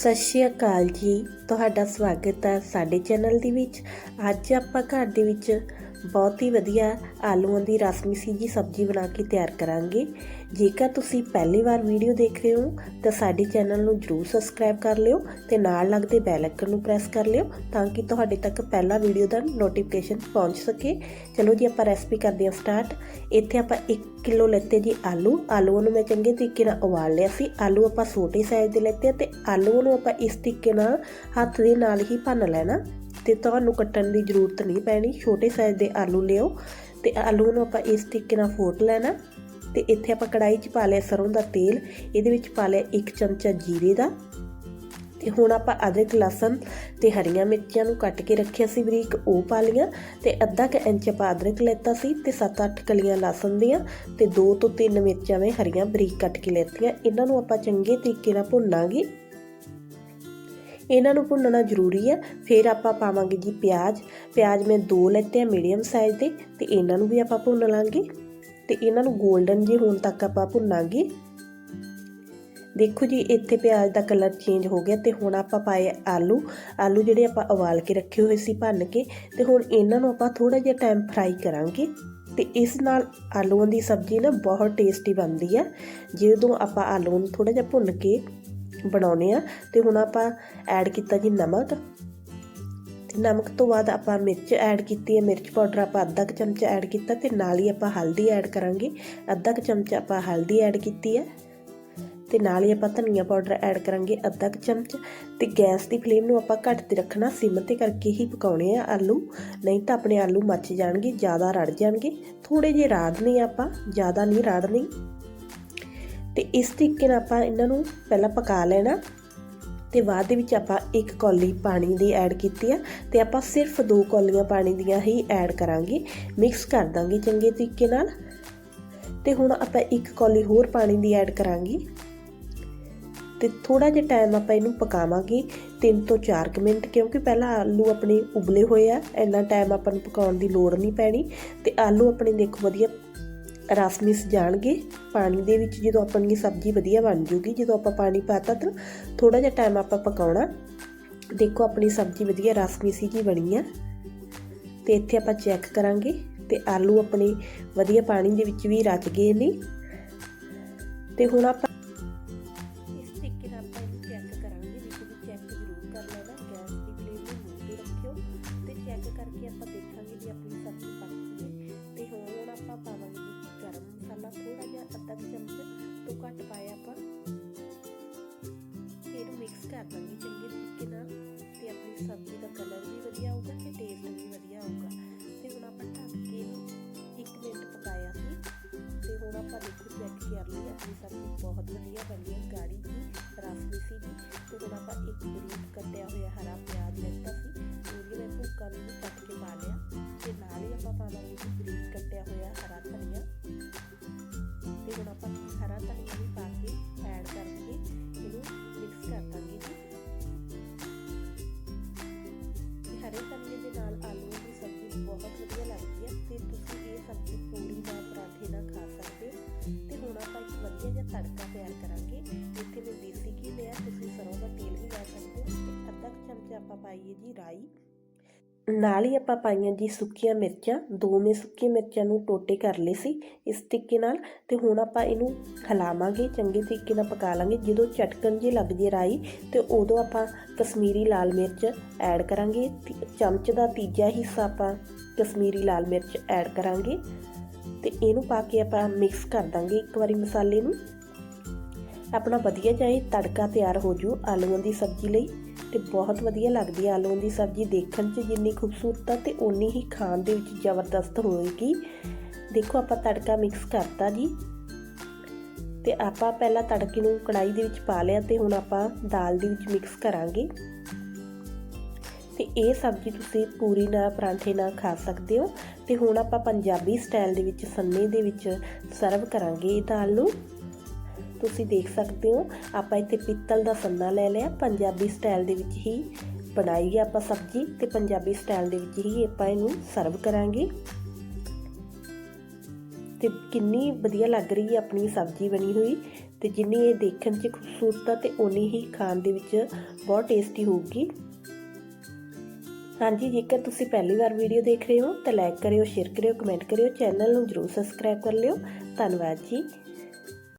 ਸਤਿ ਸ਼੍ਰੀ ਅਕਾਲ ਜੀ। ਤੁਹਾਡਾ ਸਵਾਗਤ ਹੈ ਸਾਡੇ ਚੈਨਲ ਦੇ ਵਿੱਚ। ਅੱਜ ਆਪਾਂ ਘਰ ਦੇ ਵਿੱਚ ਬਹੁਤ ਹੀ ਵਧੀਆ ਆਲੂਆਂ ਦੀ ਰਸਮੀ ਜੀ ਸਬਜ਼ੀ ਬਣਾ ਕੇ ਤਿਆਰ ਕਰਾਂਗੇ। ਜੇਕਰ ਤੁਸੀਂ ਪਹਿਲੀ ਵਾਰ ਵੀਡੀਓ ਦੇਖ ਰਹੇ ਹੋ, ਤਾਂ ਸਾਡੇ ਚੈਨਲ ਨੂੰ ਜਰੂਰ ਸਬਸਕ੍ਰਾਈਬ ਕਰ ਲਿਓ ਤੇ ਨਾਲ ਲੱਗਦੇ ਬੈਲ ਆਈਕਨ ਨੂੰ ਪ੍ਰੈਸ ਕਰ ਲਿਓ ਤਾਂ ਕਿ ਤੁਹਾਡੇ ਤੱਕ ਪਹਿਲਾ ਵੀਡੀਓ ਦਾ ਨੋਟੀਫਿਕੇਸ਼ਨ ਪਹੁੰਚ ਸਕੇ। ਚਲੋ ਜੀ, ਆਪਾਂ ਰੈਸਪੀ ਕਰਦੇ ਹਾਂ ਸਟਾਰਟ ਇੱਥੇ ਆਪਾਂ 1 ਕਿਲੋ ਲੈਤੇ ਜੀ ਆਲੂ। ਆਲੂਆਂ ਨੂੰ ਮੈਂ ਚੰਗੇ ਤਰੀਕੇ ਨਾਲ ਉਬਾਲ ਲਿਆ ਸੀ। ਆਲੂ ਆਪਾਂ ਛੋਟੇ ਸਾਈਜ਼ ਦੇ ਲੈਤੇ ਆ ਤੇ ਆਲੂਆਂ ਨੂੰ ਆਪਾਂ ਇਸ ਤਰੀਕੇ ਨਾਲ ਹੱਥ ਦੇ ਨਾਲ ਹੀ ਭੰਨ ਲੈਣਾ। ਤੇ ਤੁਹਾਨੂੰ ਕੱਟਣ ਦੀ ਜ਼ਰੂਰਤ ਨਹੀਂ ਪੈਣੀ। ਛੋਟੇ ਸਾਈਜ਼ ਦੇ ਆਲੂ ਲਿਓ ਤੇ ਆਲੂ ਨੂੰ ਆਪਾਂ ਇਸ ਤਰੀਕੇ ਨਾਲ ਫੋਟ ਲੈਣਾ। ਤੇ ਇੱਥੇ ਆਪਾਂ ਕੜਾਈ 'ਚ ਪਾ ਲਿਆ ਸਰੋਂ ਦਾ ਤੇਲ। ਇਹਦੇ ਵਿੱਚ ਪਾ ਲਿਆ 1 ਚਮਚਾ ਜੀਰੇ ਦਾ। ਤੇ ਹੁਣ ਆਪਾਂ ਅਦਰਕ, ਲਸਣ ਤੇ ਹਰੀਆਂ ਮਿਰਚਾਂ ਨੂੰ ਕੱਟ ਕੇ ਰੱਖਿਆ ਸੀ ਬਰੀਕ, ਉਹ ਪਾ ਲੀਆਂ ਤੇ ਅੱਧਾ ਕ ਇੰਚ ਆਪਾਂ ਅਦਰਕ ਲੈਤਾ ਸੀ ਤੇ 7-8 ਕਲੀਆਂ ਲਸਣ ਦੀਆਂ ਤੇ 2 ਤੋਂ 3 ਮਿਰਚਾਂ ਮੈਂ ਹਰੀਆਂ ਬਰੀਕ ਕੱਟ ਕੇ ਲੈਤੀਆਂ। ਇਹਨਾਂ ਨੂੰ ਆਪਾਂ ਚੰਗੇ ਤਰੀਕੇ ਨਾਲ ਭੁੰਨਾਂਗੇ। ਇਹਨਾਂ ਨੂੰ ਭੁੰਨਣਾ ਜ਼ਰੂਰੀ ਹੈ ਫਿਰ ਆਪਾਂ ਪਾਵਾਂਗੇ ਜੀ ਪਿਆਜ਼। ਪਿਆਜ਼ ਮੈਂ ਦੋ ਲੈਤੇ ਆ ਮੀਡੀਅਮ ਸਾਈਜ਼ ਦੇ, ਤੇ ਇਹਨਾਂ ਨੂੰ ਵੀ ਆਪਾਂ ਭੁੰਨ ਲਾਂਗੇ। ਤੇ ਇਹਨਾਂ ਨੂੰ 골ਡਨ ਜੇ ਹੋਣ ਤੱਕ ਆਪਾਂ ਭੁੰਨਾਂਗੇ। ਦੇਖੋ ਜੀ, ਇੱਥੇ ਪਿਆਜ਼ ਦਾ ਕਲਰ ਚੇਂਜ ਹੋ ਗਿਆ ਤੇ ਹੁਣ ਆਪਾਂ ਪਾਏ ਆਲੂ। ਆਲੂ ਜਿਹੜੇ ਆਪਾਂ ਉਬਾਲ ਕੇ ਰੱਖੇ ਹੋਏ ਸੀ ਭੰਨ ਕੇ, ਤੇ ਹੁਣ ਇਹਨਾਂ ਨੂੰ ਆਪਾਂ ਥੋੜਾ ਜਿਹਾ ਟਾਈਮ ਫਰਾਈ ਕਰਾਂਗੇ। ਤੇ ਇਸ ਨਾਲ ਆਲੂਆਂ ਦੀ ਸਬਜ਼ੀ ਨਾ ਬਹੁਤ ਟੇਸਟੀ ਬਣਦੀ ਹੈ ਜਦੋਂ ਆਪਾਂ ਆਲੂ ਨੂੰ ਥੋੜਾ ਜਿਹਾ ਭੁੰਨ ਕੇ ਬਣਾਉਨੇ ਆ ਤੇ ਹੁਣ ਆਪਾਂ ਐਡ ਕੀਤਾ ਜੀ ਨਮਕ। ਤੇ ਨਮਕ ਤੋਂ ਬਾਅਦ ਆਪਾਂ ਮਿਰਚ ਐਡ ਕੀਤੀ ਹੈ। ਮਿਰਚ ਪਾਊਡਰ ਆਪਾਂ ਅੱਧਾ ਕੁ ਚਮਚ ਐਡ ਕੀਤਾ ਤੇ ਨਾਲ ਹੀ ਆਪਾਂ ਹਲਦੀ ਐਡ ਕਰਾਂਗੇ। ਅੱਧਾ ਕੁ ਚਮਚ ਆਪਾਂ ਹਲਦੀ ਐਡ ਕੀਤੀ ਹੈ। ਤੇ ਨਾਲ ਹੀ ਆਪਾਂ ਧਨੀਆ ਪਾਊਡਰ ਐਡ ਕਰਾਂਗੇ ਅੱਧਾ ਕੁ ਚਮਚ। ਤੇ ਗੈਸ ਦੀ ਫਲੇਮ ਨੂੰ ਆਪਾਂ ਘੱਟ ਤੇ ਰੱਖਣਾ। ਸਿਮ ਤੇ ਕਰਕੇ ਹੀ ਪਕਾਉਣੇ ਆ ਆਲੂ। ਨਹੀਂ ਤਾਂ ਆਪਣੇ ਆਲੂ ਮੱਚ ਜਾਣਗੇ, ਜ਼ਿਆਦਾ ਰੜ ਜਾਣਗੇ। ਥੋੜੇ ਜਿਹੇ ਰਾੜਨੇ ਆਪਾਂ, ਜ਼ਿਆਦਾ ਨਹੀਂ ਰਾੜਨੇ। ਤੇ ਇਸ ਤਰੀਕੇ ਨਾਲ ਆਪਾਂ ਇਹਨਾਂ ਨੂੰ ਪਹਿਲਾਂ ਪਕਾ ਲੈਣਾ ਤੇ ਬਾਅਦ ਦੇ ਵਿੱਚ ਆਪਾਂ ਇੱਕ ਕੌਲੀ ਪਾਣੀ ਦੀ ਐਡ ਕੀਤੀ ਆ ਤੇ ਆਪਾਂ ਸਿਰਫ ਦੋ ਕੌਲੀਆਂ ਪਾਣੀ ਦੀਆਂ ਹੀ ਐਡ ਕਰਾਂਗੇ, ਮਿਕਸ ਕਰ ਦਾਂਗੇ ਚੰਗੇ ਤਰੀਕੇ ਨਾਲ। ਤੇ ਹੁਣ ਆਪਾਂ ਇੱਕ ਕੌਲੀ ਹੋਰ ਪਾਣੀ ਦੀ ਐਡ ਕਰਾਂਗੇ। ਤੇ ਥੋੜਾ ਜਿਹਾ ਟਾਈਮ ਆਪਾਂ ਇਹਨੂੰ ਪਕਾਵਾਂਗੇ 3 ਤੋਂ 4 ਮਿੰਟ, ਕਿਉਂਕਿ ਪਹਿਲਾਂ ਆਲੂ ਆਪਣੇ ਉਬਲੇ ਹੋਏ ਆ, ਇੰਨਾ ਟਾਈਮ ਆਪਾਂ ਨੂੰ ਪਕਾਉਣ ਦੀ ਲੋੜ ਨਹੀਂ ਪੈਣੀ। ਤੇ ਆਲੂ ਆਪਣੇ ਦੇਖੋ ਵਧੀਆ ਰਸ ਮਿਸ ਜਾਣਗੇ ਪਾਣੀ ਦੇ ਵਿੱਚ ਜਦੋਂ ਆਪਣੀ ਸਬਜ਼ੀ ਵਧੀਆ ਬਣ ਜੂਗੀ, ਜਦੋਂ ਆਪਾਂ ਪਾਣੀ ਪਾਤਾ ਤਾਂ ਥੋੜਾ ਜਿਹਾ ਟਾਈਮ ਆਪਾਂ ਪਕਾਉਣਾ। ਦੇਖੋ ਆਪਣੀ ਸਬਜ਼ੀ ਵਧੀਆ ਰਸ ਮਿਸੀ ਜੀ ਬਣੀ ਆ। ਤੇ ਇੱਥੇ ਆਪਾਂ ਚੈੱਕ ਕਰਾਂਗੇ ਤੇ ਆਲੂ ਆਪਣੇ ਵਧੀਆ ਪਾਣੀ ਦੇ ਵਿੱਚ ਵੀ ਰਚ ਗਏ ਨੇ। ਤੇ ਹੁਣ ਆਪਾਂ ਮਸਾਲਾ ਅੱਧਾ ਚਮਚ ਤੋਂ ਘੱਟ ਪਾਇਆ ਆਪਾਂ। ਤੇ ਇਹਨੂੰ ਮਿਕਸ ਕਰ ਦਾਂਗੇ ਚੰਗੇ ਤਰੀਕੇ ਨਾਲ ਤੇ ਆਪਣੀ ਸਬਜ਼ੀ ਦਾ ਕਲਰ ਵੀ ਵਧੀਆ ਆਊਗਾ ਤੇ ਟੇਸਟ ਵੀ ਵਧੀਆ ਆਊਗਾ। ਤੇ ਹੁਣ ਆਪਾਂ ਢੱਕ ਕੇ ਇਹਨੂੰ 1 ਮਿੰਟ ਪਕਾਇਆ ਸੀ ਤੇ ਹੁਣ ਆਪਾਂ ਦੇਖੋ ਚੈੱਕ ਕਰ ਲਈ, ਆਪਣੀ ਸਬਜ਼ੀ ਬਹੁਤ ਵਧੀਆ ਬਣੀ ਹੈ, ਗਾੜੀ ਜੀ ਰਸਮੀ ਸੀ ਜੀ। ਤੇ ਹੁਣ ਆਪਾਂ ਇੱਕ ਬਰੀਕ ਕੱਟਿਆ ਹੋਇਆ ਹਰਾ ਪਿਆਜ਼ ਲੈਤਾ ਸੀ, ਉਹਦੀ ਮੈਂ ਭੁੱਕਾ ਨੂੰ ਕੱਟ ਕੇ ਪਾ ਲਿਆ। ਤੇ ਨਾਲ ਹੀ ਆਪਾਂ ਪਾਵਾਂਗੇ ਜੀ ਬਰੀਕ ਕੱਟਿਆ ਹੋਇਆ ਹਰਾ ਧਨੀਆ। ਹਰੇ ਨਾਲ ਆਲੂਆਂ ਦੀ ਸਬਜ਼ੀ ਬਹੁਤ ਵਧੀਆ ਲੱਗਦੀ ਹੈ ਤੇ ਤੁਸੀਂ ਇਹ ਸਬਜ਼ੀ ਪੂਰੀ ਨਾਲ ਪਰਾਠੇ ਨਾਲ ਖਾ ਸਕਦੇ ਹੋ। ਤੇ ਹੁਣ ਆਪਾਂ ਇੱਕ ਵਧੀਆ ਜਿਹਾ ਤੜਕਾ ਤਿਆਰ ਕਰਾਂਗੇ। ਇੱਥੇ ਮੈਂ ਦੇਸੀ ਘੀ ਲਿਆ, ਤੁਸੀਂ ਸਰੋਂ ਦਾ ਤੇਲ ਵੀ ਲੈ ਸਕਦੇ ਹੋ। ਤੇ ਅੱਧਾ ਕੁ ਚਮਚਾ ਆਪਾਂ ਪਾਈਏ ਜੀ ਰਾਈ। ਨਾਲ ਹੀ ਆਪਾਂ ਪਾਈਆਂ ਜੀ ਸੁੱਕੀਆਂ ਮਿਰਚਾਂ, ਦੋਵੇਂ ਸੁੱਕੀਆਂ ਮਿਰਚਾਂ ਨੂੰ ਟੋਟੇ ਕਰ ਲਏ ਸੀ ਇਸ ਤਰੀਕੇ ਨਾਲ ਤੇ ਹੁਣ ਆਪਾਂ ਇਹਨੂੰ ਹਿਲਾਵਾਂਗੇ, ਚੰਗੇ ਤਰੀਕੇ ਨਾਲ ਪਕਾ ਲਾਂਗੇ। ਜਦੋਂ ਚਟਕਣ ਜੀ ਲੱਗ ਜੇ ਰਾਈ ਤੇ ਉਦੋਂ ਆਪਾਂ ਕਸ਼ਮੀਰੀ ਲਾਲ ਮਿਰਚ ਐਡ ਕਰਾਂਗੇ। ਚਮਚ ਦਾ ਤੀਜਾ ਹਿੱਸਾ ਆਪਾਂ ਕਸ਼ਮੀਰੀ ਲਾਲ ਮਿਰਚ ਐਡ ਕਰਾਂਗੇ ਤੇ ਇਹਨੂੰ ਪਾ ਕੇ ਆਪਾਂ ਮਿਕਸ ਕਰ ਦਾਂਗੇ ਇੱਕ ਵਾਰੀ ਮਸਾਲੇ ਨੂੰ। ਆਪਣਾ ਵਧੀਆ ਜਾਏ ਤੜਕਾ ਤਿਆਰ ਹੋ ਜੂ ਆਲੂਆਂ ਦੀ ਸਬਜ਼ੀ ਲਈ ਤੇ ਬਹੁਤ ਵਧੀਆ ਲੱਗਦੀ ਹੈ ਆਲੂਆਂ ਦੀ ਸਬਜ਼ੀ ਦੇਖਣ 'ਚ ਜਿੰਨੀ ਖੂਬਸੂਰਤ ਆ ਤੇ ਓਨੀ ਹੀ ਖਾਣ ਦੇ ਵਿੱਚ ਜ਼ਬਰਦਸਤ ਹੋਏਗੀ। ਦੇਖੋ ਆਪਾਂ ਤੜਕਾ ਮਿਕਸ ਕਰਤਾ ਜੀ। ਤੇ ਆਪਾਂ ਪਹਿਲਾਂ ਤੜਕੇ ਨੂੰ ਕੜਾਈ ਦੇ ਵਿੱਚ ਪਾ ਲਿਆ ਤੇ ਹੁਣ ਆਪਾਂ ਦਾਲ ਦੇ ਵਿੱਚ ਮਿਕਸ ਕਰਾਂਗੇ। ਤੇ ਇਹ ਸਬਜ਼ੀ ਤੁਸੀਂ ਪੂਰੀ ਨਾਲ ਪਰਾਂਠੇ ਨਾਲ ਖਾ ਸਕਦੇ ਹੋ। ਤੇ ਹੁਣ ਆਪਾਂ ਪੰਜਾਬੀ ਸਟਾਈਲ ਦੇ ਵਿੱਚ ਸੰਨੇ ਦੇ ਵਿੱਚ ਸਰਵ ਕਰਾਂਗੇ ਇਹ ਦਾਲ ਨੂੰ। ਤੁਸੀਂ ਦੇਖ ਸਕਦੇ ਹੋ। ਆਪਾਂ ਇੱਥੇ ਪਿੱਤਲ ਦਾ ਸੰਨਾ ਲੈ ਲਿਆ। ਪੰਜਾਬੀ ਸਟਾਈਲ ਦੇ ਵਿੱਚ ਹੀ ਬਣਾਈ ਹੈ ਆਪਾਂ ਸਬਜ਼ੀ ਤੇ ਪੰਜਾਬੀ ਸਟਾਈਲ ਦੇ ਵਿੱਚ ਹੀ ਆਪਾਂ ਇਹਨੂੰ ਸਰਵ ਕਰਾਂਗੇ। ਤੇ ਕਿੰਨੀ ਵਧੀਆ ਲੱਗ ਰਹੀ ਹੈ ਆਪਣੀ ਸਬਜ਼ੀ ਬਣੀ ਹੋਈ। ਤੇ ਜਿੰਨੀ ਇਹ ਦੇਖਣ 'ਚ ਖੂਬਸੂਰਤ ਆ ਤੇ ਉਨੀ ਹੀ ਖਾਣ ਦੇ ਵਿੱਚ ਬਹੁਤ ਟੇਸਟੀ ਹੋਊਗੀ। ਹਾਂਜੀ, ਜੇਕਰ ਤੁਸੀਂ ਪਹਿਲੀ ਵਾਰ ਵੀਡੀਓ ਦੇਖ ਰਹੇ ਹੋ ਤਾਂ ਲਾਈਕ ਕਰਿਓ ਸ਼ੇਅਰ ਕਰਿਓ ਕਮੈਂਟ ਕਰਿਓ ਚੈਨਲ ਨੂੰ ਜਰੂਰ ਸਬਸਕ੍ਰਾਈਬ ਕਰ ਲਿਓ। ਧੰਨਵਾਦ ਜੀ।